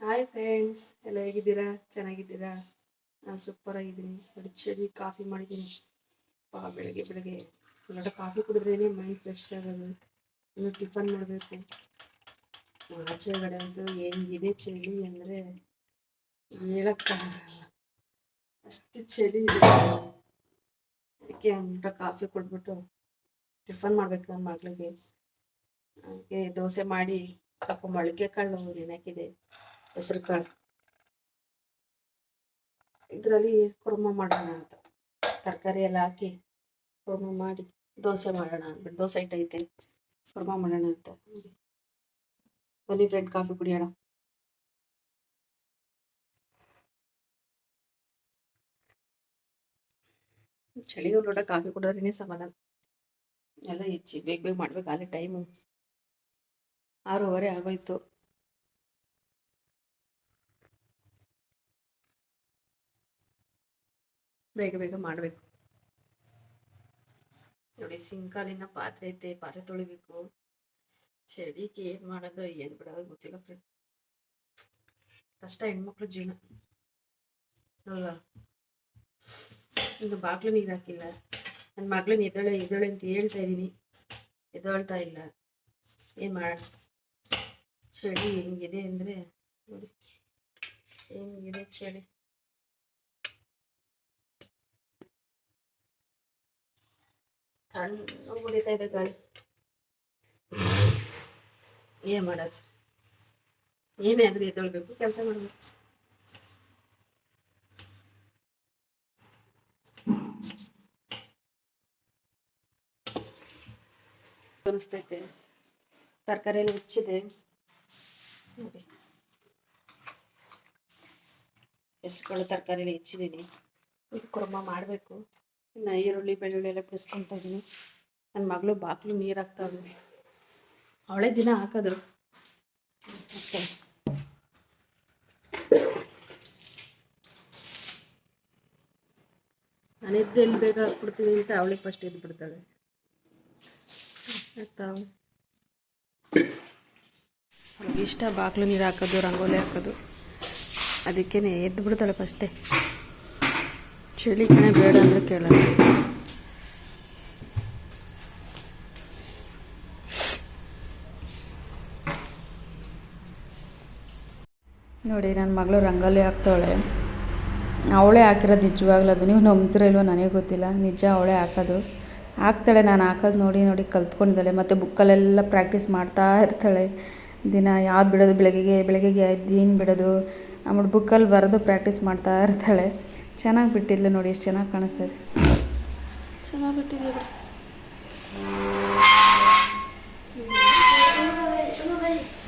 Hi friends ಎಲ್ಲ ಹೇಗಿದ್ದೀರಾ? ಚೆನ್ನಾಗಿದ್ದೀರಾ? ನಾನು ಸೂಪರ್ ಆಗಿದ್ದೀನಿ. ನೋಡಿ, ಚಳಿ ಕಾಫಿ ಮಾಡಿದ್ದೀನಿ. ಪಾ ಬೆಳಗ್ಗೆ ಬೆಳಗ್ಗೆ ಲೋಟ ಕಾಫಿ ಕುಡಿದ್ರೇ ಮೈಂಡ್ ಫ್ರೆಶ್ ಆಗೋದು. ಇನ್ನು ಟಿಫನ್ ಮಾಡಬೇಕು. ಆಚೆಗಡೆ ಅಂತೂ ಹೆಂಗಿದೆ ಚಳಿ ಅಂದರೆ ಹೇಳೋಕ್ಕಾಗಲ್ಲ ಅಷ್ಟು ಚಳಿ ಇದೆ. ಅದಕ್ಕೆ ಲೋಟ ಕಾಫಿ ಕೊಟ್ಬಿಟ್ಟು ಟಿಫನ್ ಮಾಡಬೇಕು ನನ್ನ ಮಗಳಿಗೆ. ಅದಕ್ಕೆ ದೋಸೆ ಮಾಡಿ ಸ್ವಲ್ಪ ಮೊಳಕೆ ಕಾಳು ನೆನಕಿದೆ ಹೆಸರು ಕಾಳು. ಇದರಲ್ಲಿ ಕುರ್ಮ ಮಾಡೋಣ ಅಂತ. ತರಕಾರಿ ಎಲ್ಲ ಹಾಕಿ ಕುರ್ಮ ಮಾಡಿ ದೋಸೆ ಮಾಡೋಣ ಅಂದ್ಬಿಟ್ಟು, ದೋಸೆ ಐಟೈತೆ ಕುರ್ಮ ಮಾಡೋಣ ಅಂತ. ಬನ್ನಿ ಫ್ರೆಂಡ್ ಕಾಫಿ ಕುಡಿಯೋಣ. ಚಳಿಗೂ ನೋಡ ಕಾಫಿ ಕುಡಿದ್ರೇ ಸಮಾಧಾನ. ಎಲ್ಲ ಹೆಚ್ಚಿ, ಬೇಗ ಬೇಗ ಮಾಡ್ಬೇಕು ಅಲ್ಲಿ ಟೈಮು ಆರೂವರೆ ಆಗೋಯ್ತು. ಬೇಗ ಬೇಗ ಮಾಡಬೇಕು. ನೋಡಿ ಸಿಂಕಾಲಿನ ಪಾತ್ರೆ ಐತೆ, ಪಾತ್ರೆ ತೊಳಿಬೇಕು. ಚಳಿಗೆ ಏನು ಮಾಡೋದು, ಏನ್ ಬಿಡೋದು ಗೊತ್ತಿಲ್ಲ ಫ್ರೆಂಡ್ ಕಷ್ಟ ಹೆಣ್ಮಕ್ಳು ಜೀವನ. ಹೌದಾ? ಇನ್ನು ಬಾಗ್ಲು ನೀರು ಹಾಕಿಲ್ಲ. ನನ್ನ ಮಗಳನ್ನ ಎದ್ದಾಳೆ ಇದ್ದಾಳೆ ಅಂತ ಹೇಳ್ತಾ ಇದ್ದೀನಿ ಎದ್ದಾಳ್ತಾ ಇಲ್ಲ. ಏನು ಮಾಡ? ಚಳಿ ಹೆಂಗಿದೆ ಅಂದ್ರೆ ನೋಡಿ. ಹೆಂಗಿದೆ ಚಳಿ? ಸಣ್ಣ ಹೊಡಿತಾ ಇದೆ ಗಾಳಿ ಏನ್ ಮಾಡೋದು? ಏನೇ ಆದ್ರೂ ಎದ್ದೇಳ್ಬೇಕು, ಕೆಲಸ ಮಾಡಬೇಕು. ಅನಿಸ್ತೈತೆ. ತರಕಾರಿ ಎಲ್ಲ ಹೆಚ್ಚಿದೆ. ನೋಡಿ. ಹೆಸ್ರುಗಳು ತರಕಾರಿ ಎಲ್ಲ ಹೆಚ್ಚಿದ್ದೀನಿ ಇದು ಕುರ್ಮ ಮಾಡಬೇಕು. ಇನ್ನು ಈರುಳ್ಳಿ, ಬೆಳ್ಳುಳ್ಳಿ ಎಲ್ಲ ಬಿಡಿಸ್ಕೊತಾ ಇದ್ದೀನಿ ನನ್ನ ಮಗಳು ಬಾಗಿಲು ನೀರು ಹಾಕ್ತಾವೆ ಅವಳೇ ದಿನ ಹಾಕೋದು ಓಕೆ. ನಾನು ಎದ್ದು ಎಲ್ಲಿ ಬೇಗ ಹಾಕ್ಬಿಡ್ತೀನಿ ಅಂತ ಅವಳಿಗೆ ಫಸ್ಟ್ ಎದ್ದು ಬಿಡ್ತಾಳೆ. ಅವ್ಳಿಗೆ ಇಷ್ಟ ಬಾಗಿಲು ನೀರು ಹಾಕೋದು, ರಂಗೋಲಿ ಹಾಕೋದು. ಅದಕ್ಕೇ ಎದ್ದು ಬಿಡ್ತಾಳೆ ಫಸ್ಟೇ ಚಳಿ ಕಣೆ ಬೇಡ ಅಂದ್ರೆ ಕೇಳಲ್ಲ. ನೋಡಿ ನನ್ನ ಮಗಳು ರಂಗೋಲಿ ಹಾಕ್ತಾವಳೆ. ಅವಳೇ ಹಾಕಿರೋದು ನಿಜವಾಗ್ಲೂ ಅದು. ನೀವು ನಂಬ್ತಿರೋ ಇಲ್ವೋ ನನಗೆ ಗೊತ್ತಿಲ್ಲ. ನಿಜ ಅವಳೇ ಹಾಕೋದು. ಹಾಕ್ತಾಳೆ. ನಾನು ಹಾಕೋದು ನೋಡಿ ನೋಡಿ ಕಲ್ತ್ಕೊಂಡಿದ್ದಾಳೆ. ಮತ್ತು ಬುಕ್ಕಲ್ಲೆಲ್ಲ ಪ್ರಾಕ್ಟೀಸ್ ಮಾಡ್ತಾ ಇರ್ತಾಳೆ. ದಿನ ಯಾವ್ದು ಬಿಡೋದು? ಬೆಳಗ್ಗೆಗೆ ಬೆಳಗ್ಗೆಗೆ ಏನು ಬಿಡೋದು? ಆಮೇಲೆ ಬುಕ್ಕಲ್ಲಿ ಬರೆದು ಪ್ರಾಕ್ಟೀಸ್ ಮಾಡ್ತಾ ಇರ್ತಾಳೆ. ಚೆನ್ನಾಗಿ ಬಿಟ್ಟಿದ್ಲು ನೋಡಿ ಎಷ್ಟು ಚೆನ್ನಾಗಿ ಕಾಣಿಸ್ತದೆ ಚೆನ್ನಾಗಿ ಬಿಟ್ಟಿದೆ ಬಿಡಿ.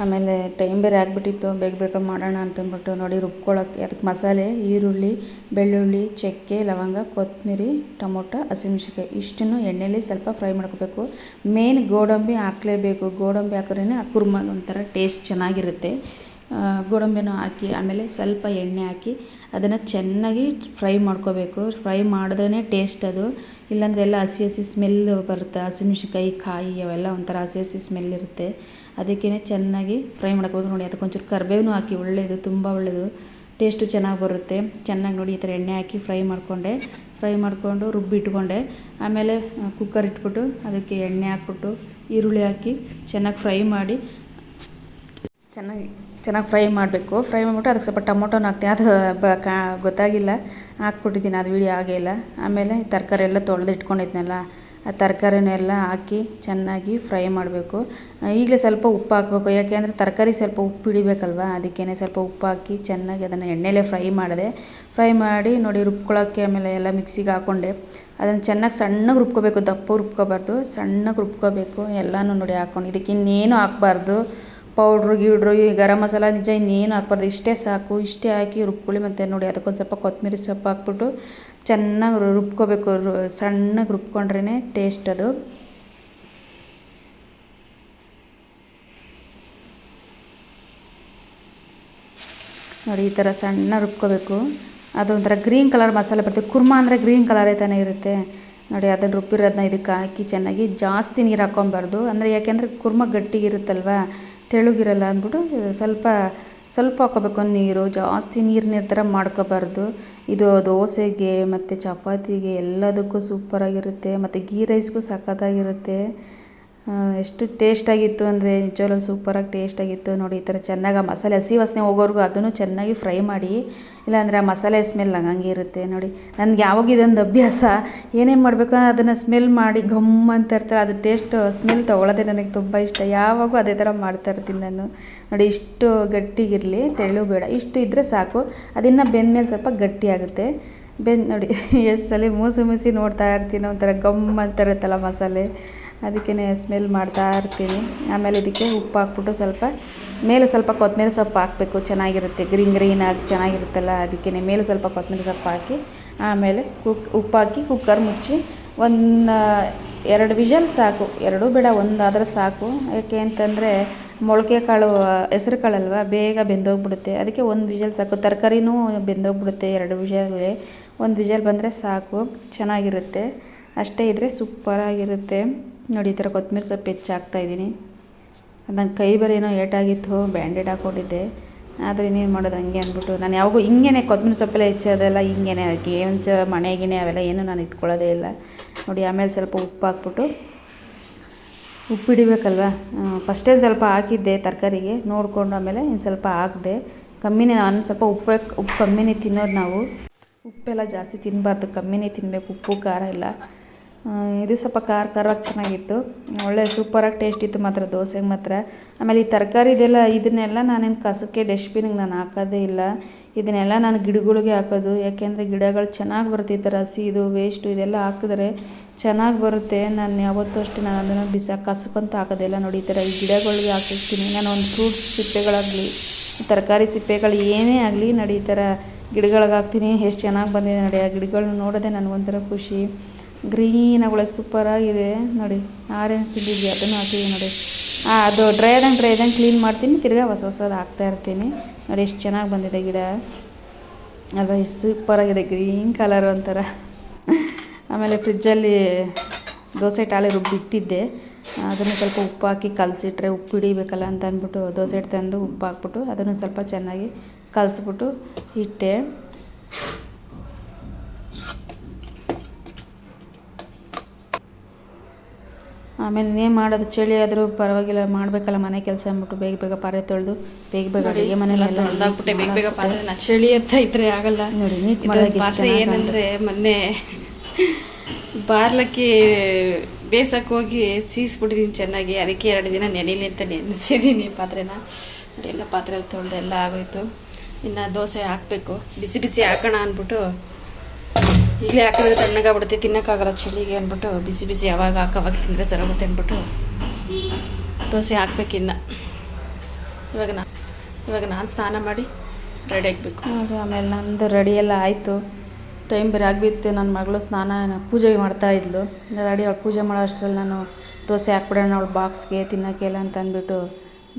ಆಮೇಲೆ ಟೈಮ್ ಬೇರೆ ಆಗಿಬಿಟ್ಟಿತ್ತು ಬೇಗ ಬೇಗ ಮಾಡೋಣ ಅಂತಂದ್ಬಿಟ್ಟು ನೋಡಿ ರುಬ್ಕೊಳ್ಳೋಕ್ಕೆ ಅದಕ್ಕೆ ಮಸಾಲೆ ಈರುಳ್ಳಿ ಬೆಳ್ಳುಳ್ಳಿ ಚಕ್ಕೆ ಲವಂಗ ಕೊತ್ತಂಬರಿ ಟೊಮೊಟೊ ಹಸಿಮೆಣ್ಸಿನ್ಕಾಯಿ ಇಷ್ಟನ್ನು ಎಣ್ಣೆಯಲ್ಲಿ ಸ್ವಲ್ಪ ಫ್ರೈ ಮಾಡ್ಕೋಬೇಕು. ಮೇನ್ ಗೋಡಂಬಿ ಹಾಕಲೇಬೇಕು. ಗೋಡಂಬಿ ಹಾಕಿದ್ರೇ ಆ ಕುರ್ಮ ಒಂಥರ ಟೇಸ್ಟ್ ಚೆನ್ನಾಗಿರುತ್ತೆ. ಗೋಡಂಬಿನೂ ಹಾಕಿ, ಆಮೇಲೆ ಸ್ವಲ್ಪ ಎಣ್ಣೆ ಹಾಕಿ ಅದನ್ನು ಚೆನ್ನಾಗಿ ಫ್ರೈ ಮಾಡ್ಕೋಬೇಕು. ಫ್ರೈ ಮಾಡಿದ್ರೇ ಟೇಸ್ಟ್ ಅದು. ಇಲ್ಲಾಂದರೆ ಎಲ್ಲ ಹಸಿ ಹಸಿ ಸ್ಮೆಲ್ ಬರುತ್ತೆ. ಹಸಿಮೆಣ್ಸಿನ್ಕಾಯಿ ಕಾಯಿ ಅವೆಲ್ಲ ಒಂಥರ ಹಸಿ ಹಸಿ ಸ್ಮೆಲ್ ಇರುತ್ತೆ. ಅದಕ್ಕೇ ಚೆನ್ನಾಗಿ ಫ್ರೈ ಮಾಡ್ಕೋಬೇಕು ನೋಡಿ. ಅದಕ್ಕೆ ಒಂಚೂರು ಕರಿಬೇವು ಹಾಕಿ ಒಳ್ಳೆಯದು ತುಂಬ ಒಳ್ಳೆಯದು ಟೇಸ್ಟು ಚೆನ್ನಾಗಿ ಬರುತ್ತೆ. ಚೆನ್ನಾಗಿ ನೋಡಿ ಈ ಥರ ಎಣ್ಣೆ ಹಾಕಿ ಫ್ರೈ ಮಾಡಿಕೊಂಡೆ. ಫ್ರೈ ಮಾಡಿಕೊಂಡು ರುಬ್ಬಿಟ್ಕೊಂಡೆ ಆಮೇಲೆ ಕುಕ್ಕರ್ ಇಟ್ಬಿಟ್ಟು ಅದಕ್ಕೆ ಎಣ್ಣೆ ಹಾಕ್ಬಿಟ್ಟು ಈರುಳ್ಳಿ ಹಾಕಿ ಚೆನ್ನಾಗಿ ಫ್ರೈ ಮಾಡಿ. ಚೆನ್ನಾಗಿ ಚೆನ್ನಾಗಿ ಫ್ರೈ ಮಾಡಬೇಕು. ಫ್ರೈ ಮಾಡಿಬಿಟ್ಟು ಅದಕ್ಕೆ ಸ್ವಲ್ಪ ಟೊಮೊಟೊನ ಹಾಕ್ತೀನಿ. ಅದು ಬ ಕಾ ಗೊತ್ತಾಗಿಲ್ಲ. ಹಾಕ್ಬಿಟ್ಟಿದ್ದೀನಿ ಅದು ವೀಡಿಯೋ ಆಗೇ ಇಲ್ಲ. ಆಮೇಲೆ ತರಕಾರಿ ಎಲ್ಲ ತೊಳೆದು ಇಟ್ಕೊಂಡಿದ್ನಲ್ಲ, ಆ ತರಕಾರಿನೂ ಎಲ್ಲ ಹಾಕಿ ಚೆನ್ನಾಗಿ ಫ್ರೈ ಮಾಡಬೇಕು. ಈಗಲೇ ಸ್ವಲ್ಪ ಉಪ್ಪು ಹಾಕಬೇಕು. ಯಾಕೆ ಅಂದರೆ ತರಕಾರಿ ಸ್ವಲ್ಪ ಉಪ್ಪು ಹಿಡಿಬೇಕಲ್ವ? ಅದಕ್ಕೇ ಸ್ವಲ್ಪ ಉಪ್ಪು ಹಾಕಿ ಚೆನ್ನಾಗಿ ಅದನ್ನು ಎಣ್ಣೆಲೇ ಫ್ರೈ ಮಾಡಿದೆ. ಫ್ರೈ ಮಾಡಿ ನೋಡಿ ರುಬ್ಕೊಳ್ಳೋಕ್ಕೆ ಆಮೇಲೆ ಎಲ್ಲ ಮಿಕ್ಸಿಗೆ ಹಾಕ್ಕೊಂಡೆ ಅದನ್ನು ಚೆನ್ನಾಗಿ ಸಣ್ಣಗೆ ರುಬ್ಕೋಬೇಕು. ದಪ್ಪ ರುಬ್ಕೋಬಾರ್ದು. ಸಣ್ಣಗೆ ರುಬ್ಕೋಬೇಕು. ಎಲ್ಲನೂ ನೋಡಿ ಹಾಕ್ಕೊಂಡು ಇದಕ್ಕೆ ಇನ್ನೇನು ಹಾಕ್ಬಾರ್ದು. ಪೌಡ್ರು ಗಿಡ್ರು ಈ ಗರಂ ಮಸಾಲ ನಿಜ ಇನ್ನೇನು ಹಾಕ್ಬಾರ್ದು. ಇಷ್ಟೇ ಸಾಕು, ಇಷ್ಟೇ ಹಾಕಿ ರುಬ್ಕೊಳ್ಳಿ ಮತ್ತು ನೋಡಿ, ಅದಕ್ಕೊಂದು ಸ್ವಲ್ಪ ಕೊತ್ತಂಬರಿ ಸೊಪ್ಪು ಹಾಕ್ಬಿಟ್ಟು ಚೆನ್ನಾಗಿ ರುಬ್ಕೋಬೇಕು. ಸಣ್ಣಗೆ ರುಬ್ಕೊಂಡ್ರೇ ಟೇಸ್ಟ್ ಅದು. ನೋಡಿ, ಈ ಥರ ಸಣ್ಣ ರುಬ್ಕೋಬೇಕು. ಅದು ಒಂಥರ ಗ್ರೀನ್ ಕಲರ್ ಮಸಾಲೆ ಬರುತ್ತೆ. ಕುರ್ಮ ಅಂದರೆ ಗ್ರೀನ್ ಕಲರೇ ತಾನೇ ಇರುತ್ತೆ. ನೋಡಿ, ಅದನ್ನು ರುಬ್ಬಿರೋದನ್ನ ಇದಕ್ಕೆ ಹಾಕಿ ಚೆನ್ನಾಗಿ ಜಾಸ್ತಿ ನೀರು ಹಾಕ್ಕೊಬಾರ್ದು. ಅಂದರೆ ಯಾಕೆಂದರೆ ಕುರ್ಮ ಗಟ್ಟಿಗಿರುತ್ತಲ್ವ? ತೆಳುಗಿರಲ್ಲ ಅಂದ್ಬಿಟ್ಟು ಸ್ವಲ್ಪ ಸ್ವಲ್ಪ ಹಾಕೋಬೇಕು ನೀರು, ಜಾಸ್ತಿ ನೀರು ಥರ ಮಾಡ್ಕೋಬಾರ್ದು. ಇದು ದೋಸೆಗೆ ಮತ್ತು ಚಪಾತಿಗೆ ಎಲ್ಲದಕ್ಕೂ ಸೂಪರಾಗಿರುತ್ತೆ ಮತ್ತು ಗೀ ರೈಸ್ಗೂ ಸಖತ್ತಾಗಿರುತ್ತೆ. ಎಷ್ಟು ಟೇಸ್ಟಾಗಿತ್ತು ಅಂದರೆ ನಿಜವಾಗ್ಲೂ ಸೂಪರಾಗಿ ಟೇಸ್ಟಾಗಿತ್ತು ನೋಡಿ, ಈ ಥರ ಚೆನ್ನಾಗಿ ಆ ಮಸಾಲೆ ಹಸಿ ವಾಸನೆ ಹೋಗೋವರೆಗೂ ಅದನ್ನು ಚೆನ್ನಾಗಿ ಫ್ರೈ ಮಾಡಿ, ಇಲ್ಲಾಂದರೆ ಆ ಮಸಾಲೆ ಸ್ಮೆಲ್ ಹಂಗೆ ಇರುತ್ತೆ ನೋಡಿ. ನನಗೆ ಯಾವಾಗ ಇದೊಂದು ಅಭ್ಯಾಸ, ಏನೇನು ಮಾಡಬೇಕು ಅದನ್ನು ಸ್ಮೆಲ್ ಮಾಡಿ ಘಮ್ ಅಂತ ಇರ್ತಾರೆ, ಅದು ಟೇಸ್ಟ್ ಸ್ಮೆಲ್ ತೊಗೊಳ್ಳೋದೇ ನನಗೆ ತುಂಬ ಇಷ್ಟ. ಯಾವಾಗೂ ಅದೇ ಥರ ಮಾಡ್ತಾ ಇರ್ತೀನಿ ನಾನು. ನೋಡಿ, ಇಷ್ಟು ಗಟ್ಟಿಗಿರಲಿ, ತೆಳು ಬೇಡ, ಇಷ್ಟು ಇದ್ದರೆ ಸಾಕು. ಅದನ್ನು ಬೆಂದಮೇಲೆ ಸ್ವಲ್ಪ ಗಟ್ಟಿಯಾಗುತ್ತೆ ಬೆಂದು ನೋಡಿ, ಎಷ್ಟು ಸಲ ಮೂಸು ಮೂಸಿ ನೋಡ್ತಾ ಇರ್ತೀನಿ ಒಂಥರ ಗಮ್ ಅಂತ ಇರುತ್ತಲ್ಲ ಮಸಾಲೆ. ಅದಕ್ಕೇ ಸ್ಮೆಲ್ ಮಾಡ್ತಾ ಇರ್ತೀನಿ. ಆಮೇಲೆ ಇದಕ್ಕೆ ಉಪ್ಪು ಹಾಕ್ಬಿಟ್ಟು ಸ್ವಲ್ಪ ಮೇಲೆ ಸ್ವಲ್ಪ ಕೊತ್ತಂಬರಿ ಸೊಪ್ಪು ಹಾಕಬೇಕು. ಚೆನ್ನಾಗಿರುತ್ತೆ. ಗ್ರೀನ್ ಗ್ರೀನ್ ಆಗಿ ಚೆನ್ನಾಗಿರುತ್ತಲ್ಲ ಅದಕ್ಕೇ ಮೇಲೆ ಸ್ವಲ್ಪ ಕೊತ್ತಂಬರಿ ಸೊಪ್ಪು ಹಾಕಿ, ಆಮೇಲೆ ಕುಕ್ ಉಪ್ಪು ಹಾಕಿ ಕುಕ್ಕರ್ ಮುಚ್ಚಿ ಒಂದು ಎರಡು ವಿಷಲ್ ಸಾಕು. ಎರಡೂ ಬೇಡ ಒಂದಾದರೆ ಸಾಕು. ಯಾಕೆ ಅಂತಂದರೆ ಮೊಳಕೆ ಕಾಳು ಹೆಸ್ರು ಕಾಳಲ್ವ ಬೇಗ ಬೆಂದೋಗ್ಬಿಡುತ್ತೆ. ಅದಕ್ಕೆ ಒಂದು ವಿಷಲ್ ಸಾಕು. ತರಕಾರಿನೂ ಬೆಂದೋಗ್ಬಿಡುತ್ತೆ ಎರಡು ವಿಷಲ್ಗೆ. ಒಂದು ವಿಷಲ್ ಬಂದರೆ ಸಾಕು. ಚೆನ್ನಾಗಿರುತ್ತೆ. ಅಷ್ಟೇ ಇದ್ದರೆ ಸೂಪರಾಗಿರುತ್ತೆ. ನೋಡಿ ಈ ಥರ ಕೊತ್ತಂಬರಿ ಸೊಪ್ಪು ಹೆಚ್ಚು ಹಾಕ್ತಾಯಿದ್ದೀನಿ ನನ್ನ ಕೈ ಬರೇನೋ ಏಟಾಗಿತ್ತು ಬ್ಯಾಂಡೇಡ್ ಹಾಕ್ಕೊಂಡಿದ್ದೆ. ಆದರೆ ಇನ್ನೇನು ಮಾಡೋದು ಹಂಗೆ ಅಂದ್ಬಿಟ್ಟು ನಾನು ಯಾವಾಗೂ ಹಿಂಗೇನೆ ಕೊತ್ತಂಬರಿ ಸೊಪ್ಪೆಲ್ಲ ಹೆಚ್ಚೋದೆಲ್ಲ ಹಿಂಗೇನೆ ಅದಕ್ಕೆ ಏನು ಚ ಮಣೆ ಗಿಣೆ ಅವೆಲ್ಲ ಏನೂ ನಾನು ಇಟ್ಕೊಳ್ಳೋದೇ ಇಲ್ಲ. ನೋಡಿ ಆಮೇಲೆ ಸ್ವಲ್ಪ ಉಪ್ಪು ಹಾಕ್ಬಿಟ್ಟು ಉಪ್ಪು ಹಿಡಿಬೇಕಲ್ವ? ಫಸ್ಟೇ ಸ್ವಲ್ಪ ಹಾಕಿದ್ದೆ ತರಕಾರಿಗೆ ನೋಡಿಕೊಂಡು ಆಮೇಲೆ ಇನ್ನು ಸ್ವಲ್ಪ ಹಾಕಿದೆ. ಕಮ್ಮಿನೇ ನಾನು ಸ್ವಲ್ಪ ಉಪ್ಪು ಉಪ್ಪು ಕಮ್ಮಿನೇ ತಿನ್ನೋದು ನಾವು. ಉಪ್ಪೆಲ್ಲ ಜಾಸ್ತಿ ತಿನ್ನಬಾರ್ದು ಕಮ್ಮಿನೇ ತಿನ್ನಬೇಕು ಉಪ್ಪು ಖಾರ ಎಲ್ಲ ಆ, ಇದು ಸ್ವಲ್ಪ ಖಾರ ಖಾರವಾಗಿ ಚೆನ್ನಾಗಿತ್ತು. ಒಳ್ಳೆ ಸೂಪರಾಗಿ ಟೇಸ್ಟ್ ಇತ್ತು ಮಾತ್ರ ದೋಸೆಗೆ ಮಾತ್ರ. ಆಮೇಲೆ ಈ ತರಕಾರಿದೆಲ್ಲ, ಇದನ್ನೆಲ್ಲ ನಾನೇನು ಕಸಕ್ಕೆ ಡಸ್ಟ್ಬಿನ್ಗೆ ನಾನು ಹಾಕೋದೇ ಇಲ್ಲ. ಇದನ್ನೆಲ್ಲ ನಾನು ಗಿಡಗಳಿಗೆ ಹಾಕೋದು. ಯಾಕೆಂದರೆ ಗಿಡಗಳು ಚೆನ್ನಾಗಿ ಬರುತ್ತೆ ಈ ಹಸಿ ಇದು ವೇಸ್ಟು ಇದೆಲ್ಲ ಹಾಕಿದ್ರೆ ಚೆನ್ನಾಗಿ ಬರುತ್ತೆ. ನಾನು ಯಾವತ್ತೂ ಅಷ್ಟೇ ನಾನು ಅದನ್ನು ಬಿಸಾಕಿ ಕಸಕ್ಕಂತೂ ಹಾಕೋದಿಲ್ಲ ನೋಡಿ ಈ ಥರ ಈ ಗಿಡಗಳಿಗೆ ಹಾಕಿರ್ತೀನಿ. ನಾನು ಒಂದು ಫ್ರೂಟ್ಸ್ ಸಿಪ್ಪೆಗಳಾಗಲಿ, ತರಕಾರಿ ಸಿಪ್ಪೆಗಳು ಏನೇ ಆಗಲಿ ನೋಡಿ ಗಿಡಗಳಿಗೆ ಹಾಕ್ತೀನಿ. ಎಷ್ಟು ಚೆನ್ನಾಗಿ ಬಂದಿದೆ ನೋಡಿ ಆ ಗಿಡಗಳನ್ನ ನೋಡೋದೇ ನನಗೊಂಥರ ಖುಷಿ. ಗ್ರೀನ್ ಒಳ್ಳೆ ಸೂಪರಾಗಿದೆ ನೋಡಿ ಆರೆಂಜ್ ತಿಂದಿದ್ವಿ ಅದನ್ನು ಹಾಕಿದ್ವಿ ನೋಡಿ. ಹಾಂ ಅದು ಡ್ರೈ ಆದಂಗೆ ಡ್ರೈ ಆದಂಗೆ ಕ್ಲೀನ್ ಮಾಡ್ತೀನಿ. ತಿರ್ಗಾ ಹೊಸ ಹೊಸದು ಹಾಕ್ತಾ ಇರ್ತೀನಿ. ನೋಡಿ, ಎಷ್ಟು ಚೆನ್ನಾಗಿ ಬಂದಿದೆ ಗಿಡ. ಅಲ್ವಾ, ಎಷ್ಟು ಸೂಪರಾಗಿದೆ ಗ್ರೀನ್ ಕಲರ್ ಒಂಥರ. ಆಮೇಲೆ ಫ್ರಿಜ್ಜಲ್ಲಿ ದೋಸೆ ಟಾಲೆ ರುಬ್ಬಿಟ್ಟಿದ್ದೆ ಅದನ್ನು ಸ್ವಲ್ಪ ಉಪ್ಪು ಹಾಕಿ ಕಲಸಿಟ್ರೆ ಉಪ್ಪು ಹಿಡಿಬೇಕಲ್ಲ ಅಂತ ಅಂದ್ಬಿಟ್ಟು ದೋಸೆ ಹಿಟ್ಟು ತಂದು ಉಪ್ಪು ಹಾಕ್ಬಿಟ್ಟು ಅದನ್ನು ಸ್ವಲ್ಪ ಚೆನ್ನಾಗಿ ಕಲಸ್ಬಿಟ್ಟು ಇಟ್ಟೆ. ಆಮೇಲೆ ಇನ್ನೇನು ಮಾಡೋದು? ಚಳಿ ಆದರೂ ಪರವಾಗಿಲ್ಲ ಮಾಡಬೇಕಲ್ಲ ಮನೆ ಕೆಲಸ ಅಂದ್ಬಿಟ್ಟು ಬೇಗ ಬೇಗ ಪಾರೆ ತೊಳೆದು ಬೇಗ ಬೇಗ ಅಡುಗೆ ಮನೆಯೆಲ್ಲ ತೊಳೆದಾಕ್ಬಿಟ್ಟೆ ಬೇಗ ಬೇಗ ಪಾತ್ರೆ. ನಾ ಚಳಿ ಅಂತ ಇದ್ರೆ ಆಗಲ್ಲ. ನೋಡಿ ನೀಟ್ ಪಾತ್ರೆ ಏನಂದರೆ ಮೊನ್ನೆ ಬಾರ್ಲಕ್ಕಿ ಬೇಸಕ್ಕೆ ಹೋಗಿ ಸೀಸ್ಬಿಟ್ಟಿದ್ದೀನಿ ಚೆನ್ನಾಗಿ. ಅದಕ್ಕೆ ಎರಡು ದಿನ ನೆನೆಲಿ ಅಂತ ನೆನೆಸಿದ್ದೀನಿ ಪಾತ್ರೆನ. ನೋಡಿ ಎಲ್ಲ ಪಾತ್ರೆ ತೊಳೆದು ತೊಳ್ದು ಎಲ್ಲ ಆಗೋಯ್ತು. ಇನ್ನು ದೋಸೆ ಹಾಕಬೇಕು. ಬಿಸಿ ಬಿಸಿ ಹಾಕೋಣ ಅಂದ್ಬಿಟ್ಟು ಈಗಲೇ ಹಾಕಿದ್ರೆ ತಣ್ಣಗಾಗ್ಬಿಡುತ್ತೆ, ತಿನ್ನಕ್ಕಾಗಲ್ಲ ಚಳಿಗೆ ಅಂದ್ಬಿಟ್ಟು, ಬಿಸಿ ಬಿಸಿ ಯಾವಾಗ ಹಾಕೋವಾಗ ತಿಂದರೆ ಸರೋಗುತ್ತೆ ಅಂದ್ಬಿಟ್ಟು ದೋಸೆ ಹಾಕ್ಬೇಕಿನ್ನ ಇವಾಗ ನಾ ಇವಾಗ ನಾನು ಸ್ನಾನ ಮಾಡಿ ರೆಡಿ ಆಗಬೇಕು. ಆಮೇಲೆ ನಂದು ರೆಡಿ ಎಲ್ಲ ಆಯಿತು. ಟೈಮ್ ಬೇರೆ ಆಗಿಬಿತ್ತು ನನ್ನ ಮಗಳು ಸ್ನಾನ ಪೂಜೆ ಮಾಡ್ತಾ ಇದ್ಲು. ರೆಡಿ ಅವಳು ಪೂಜೆ ಮಾಡೋ ಅಷ್ಟರಲ್ಲಿ ನಾನು ದೋಸೆ ಹಾಕ್ಬಿಡೋಣ, ಅವಳು ಬಾಕ್ಸ್ಗೆ ತಿನ್ನೋಕ್ಕೆಲ್ಲ ಅಂತ ಅಂದ್ಬಿಟ್ಟು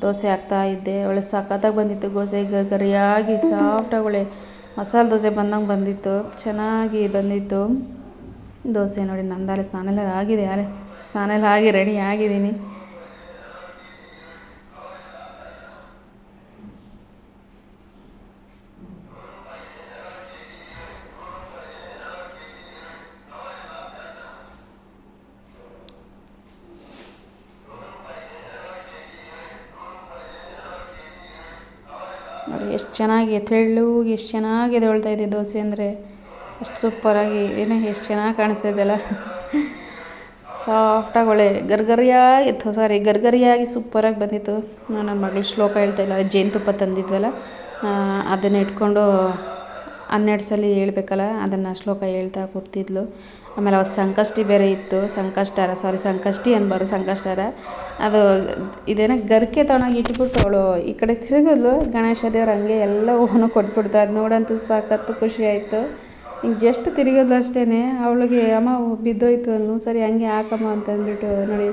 ದೋಸೆ ಹಾಕ್ತಾ ಇದ್ದೆ. ಒಳ್ಳೆ ಸಖತ್ತಾಗಿ ಬಂದಿತ್ತು, ದೋಸೆ ಗರಿಯಾಗಿ ಸಾಫ್ಟಾಗಿ ಒಳ್ಳೆ ಮಸಾಲೆ ದೋಸೆ ಬಂದಂಗೆ ಬಂದಿತ್ತು. ಚೆನ್ನಾಗಿ ಬಂದಿತ್ತು. ದೋಸೆ ನೋಡಿ ನಂದಾಲೆ ಸ್ನಾನ ಎಲ್ಲ ಆಗಿದೆ ಆಲೆ. ಸ್ನಾನ ಎಲ್ಲ ಆಗಿ ರೆಡಿ ಆಗಿದ್ದೀನಿ. ನೋಡಿ ಎಷ್ಟು ಚೆನ್ನಾಗಿ ತೆಳ್ಳಗೆ ಎಷ್ಟು ಚೆನ್ನಾಗಿ ಎದ್ದೇಳ್ತಾ ಇದೆ ದೋಸೆ ಅಂದರೆ. ಅಷ್ಟು ಸೂಪರಾಗಿ ಏನೋ, ಎಷ್ಟು ಚೆನ್ನಾಗಿ ಕಾಣಿಸ್ತಾ ಇದೆಯಲ್ಲ ಸಾಫ್ಟಾಗಿ ಒಳ್ಳೆ ಗರ್ಗರಿಯಾಗಿ ಸಾರಿ ಗರ್ಗರಿಯಾಗಿ ಸೂಪರಾಗಿ ಬಂದಿತ್ತು. ನಾನು ನನ್ನ ಮಗಳು ಶ್ಲೋಕ ಹೇಳ್ತಾ ಇಲ್ಲ ಜೇನುತುಪ್ಪ ತಂದಿದ್ವಲ್ಲ ಅದನ್ನ ಇಟ್ಕೊಂಡು ಹನ್ನೆರಡು ಸಲ ಹೇಳ್ಬೇಕಲ್ಲ, ಅದನ್ನು ಶ್ಲೋಕ ಹೇಳ್ತಾ ಕೂತಿದ್ಲು. ಆಮೇಲೆ ಅವತ್ತು ಸಂಕಷ್ಟಿ ಬೇರೆ ಇತ್ತು, ಸಂಕಷ್ಟಾರ ಸಾರಿ ಸಂಕಷ್ಟಿ ಅನ್ಬಾರ್ದು, ಸಂಕಷ್ಟಾರ. ಅದು ಇದೇನೋ ಗರ್ಕೆ ತೊಗೊಂಡೋಗಿ ಇಟ್ಬಿಟ್ಟು ಅವಳು ಈ ಕಡೆ ತಿರುಗಿದ್ಲು, ಗಣೇಶ ದೇವ್ರು ಹಂಗೆ ಎಲ್ಲ ಹೂವನ್ನು ಕೊಟ್ಬಿಡ್ತು. ಅದು ನೋಡಂತೂ ಸಾಕತ್ತು ಖುಷಿ ಆಯಿತು. ಹಿಂಗೆ ಜಸ್ಟ್ ತಿರುಗೋದು ಅಷ್ಟೇ ಅವಳಿಗೆ, ಅಮ್ಮ ಬಿದ್ದೋಯ್ತು ಅನ್ನು ಸರಿ, ಹಂಗೆ ಹಾಕಮ್ಮ ಅಂತಂದ್ಬಿಟ್ಟು ನೋಡಿ,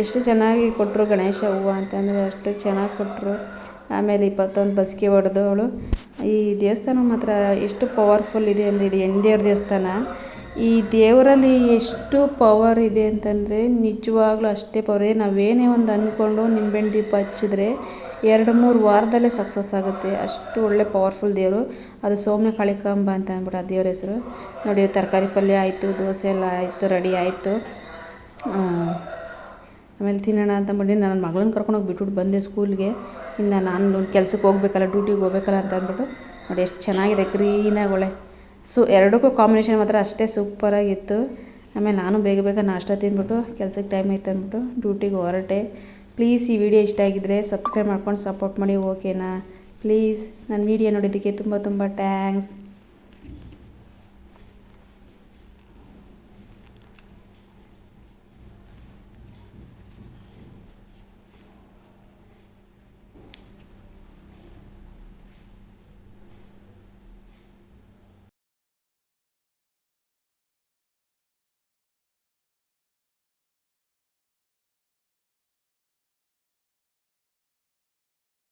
ಎಷ್ಟು ಚೆನ್ನಾಗಿ ಕೊಟ್ಟರು ಗಣೇಶ ಹೂವು ಅಂತಂದರೆ ಅಷ್ಟು ಚೆನ್ನಾಗಿ ಕೊಟ್ಟರು ಆಮೇಲೆ ಇಪ್ಪತ್ತೊಂದು ಬಸ್ಗೆ ಅವಳು, ಈ ದೇವಸ್ಥಾನ ಮಾತ್ರ ಎಷ್ಟು ಪವರ್ಫುಲ್ ಇದೆ ಅಂದರೆ ಇದು ಹೆಣ್ದೇವ್ರ ದೇವಸ್ಥಾನ. ಈ ದೇವರಲ್ಲಿ ಎಷ್ಟು ಪವರ್ ಇದೆ ಅಂತಂದರೆ ನಿಜವಾಗ್ಲೂ ಅಷ್ಟೇ ಪವರ್ ಇದೆ. ನಾವೇನೇ ಒಂದು ಅಂದ್ಕೊಂಡು ನಿಂಬೆಹಣ್ಣು ದೀಪ ಹಚ್ಚಿದ್ರೆ ಎರಡು ಮೂರು ವಾರದಲ್ಲೇ ಸಕ್ಸಸ್ ಆಗುತ್ತೆ. ಅಷ್ಟು ಒಳ್ಳೆ ಪವರ್ಫುಲ್ ದೇವರು. ಅದು ಸೌಮ್ಯ ಕಾಳಿಕಾಂಬ ಅಂತ ಅಂದ್ಬಿಟ್ಟು ಆ ದೇವ್ರ ಹೆಸರು. ನೋಡಿ, ತರಕಾರಿ ಪಲ್ಯ ಆಯಿತು, ದೋಸೆ ಎಲ್ಲ ಆಯಿತು, ರೆಡಿ ಆಯಿತು. ಆಮೇಲೆ ತಿನ್ನೋಣ ಅಂತ ಮಾಡಿ ನನ್ನ ಮಗಳನ್ನ ಕರ್ಕೊಂಡೋಗಿ ಬಿಟ್ಬಿಟ್ಟು ಬಂದೆ ಸ್ಕೂಲ್ಗೆ. ಇನ್ನು ನಾನು ಕೆಲ್ಸಕ್ಕೆ ಹೋಗ್ಬೇಕಲ್ಲ, ಡ್ಯೂಟಿಗೆ ಹೋಗ್ಬೇಕಲ್ಲ ಅಂತ ಅಂದ್ಬಿಟ್ಟು ನೋಡಿ ಎಷ್ಟು ಚೆನ್ನಾಗಿದೆ ಗ್ರೀನಾಗಿ ಒಳ್ಳೆ. ಸೊ ಎರಡಕ್ಕೂ ಕಾಂಬಿನೇಷನ್ ಮಾತ್ರ ಅಷ್ಟೇ ಸೂಪರಾಗಿತ್ತು ಆಮೇಲೆ ನಾನು ಬೇಗ ಬೇಗ ನಾಷ್ಟ ತಿಂದ್ಬಿಟ್ಟು ಕೆಲ್ಸಕ್ಕೆ ಟೈಮ್ ಆಯ್ತು ಅಂದ್ಬಿಟ್ಟು ಡ್ಯೂಟಿಗೆ ಹೊರಟೆ. ಪ್ಲೀಸ್ ಈ ವಿಡಿಯೋ ಇಷ್ಟ ಆಗಿದ್ದರೆ ಸಬ್ಸ್ಕ್ರೈಬ್ ಮಾಡ್ಕೊಂಡು ಸಪೋರ್ಟ್ ಮಾಡಿ ಓಕೆನಾ ಪ್ಲೀಸ್ ನನ್ನ ವಿಡಿಯೋ ನೋಡಿದ್ದಕ್ಕೆ ತುಂಬ ತುಂಬ ಟ್ಯಾಂಕ್ಸ್